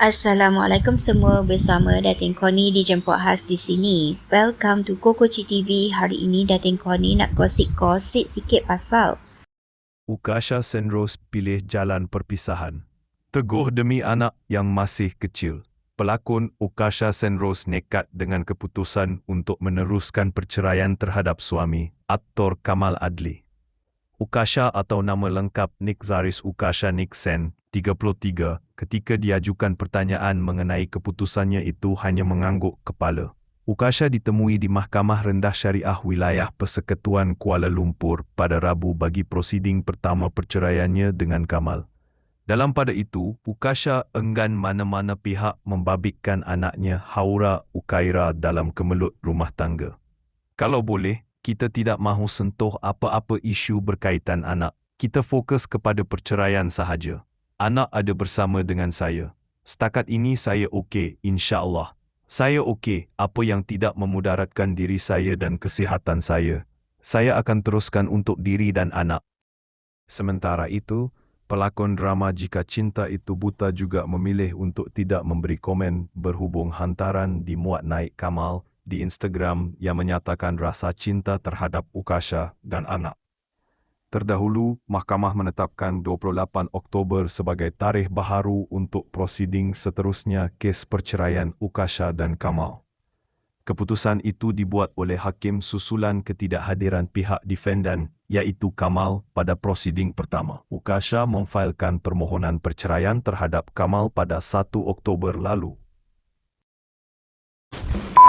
Assalamualaikum semua bersama Datin Koni dijemput khas di sini. Welcome to Kokoci TV. Hari ini Datin Koni nak gosip-gosip sikit pasal Ukasha Senrose pilih jalan perpisahan. Teguh demi anak yang masih kecil. Pelakon Ukasha Senrose nekat dengan keputusan untuk meneruskan perceraian terhadap suami, aktor Kamal Adli. Ukasha atau nama lengkap Nick Zaris Ukasha Sen, 33, ketika diajukan pertanyaan mengenai keputusannya itu hanya mengangguk kepala. Ukasha ditemui di Mahkamah Rendah Syariah Wilayah Persekutuan Kuala Lumpur pada Rabu bagi prosiding pertama perceraiannya dengan Kamal. Dalam pada itu, Ukasha enggan mana-mana pihak membabitkan anaknya Haura Ukaira dalam kemelut rumah tangga. Kalau boleh, kita tidak mahu sentuh apa-apa isu berkaitan anak. Kita fokus kepada perceraian sahaja. Anak ada bersama dengan saya. Setakat ini saya okey, insya-Allah. Saya okey, apa yang tidak memudaratkan diri saya dan kesihatan saya. Saya akan teruskan untuk diri dan anak. Sementara itu, pelakon drama Jika Cinta Itu Buta juga memilih untuk tidak memberi komen berhubung hantaran dimuat naik Kamal di Instagram yang menyatakan rasa cinta terhadap Ukasha dan anak. Terdahulu, mahkamah menetapkan 28 Oktober sebagai tarikh baharu untuk prosiding seterusnya kes perceraian Ukasha dan Kamal. Keputusan itu dibuat oleh hakim susulan ketidakhadiran pihak defendan iaitu Kamal pada prosiding pertama. Ukasha memfailkan permohonan perceraian terhadap Kamal pada 1 Oktober lalu.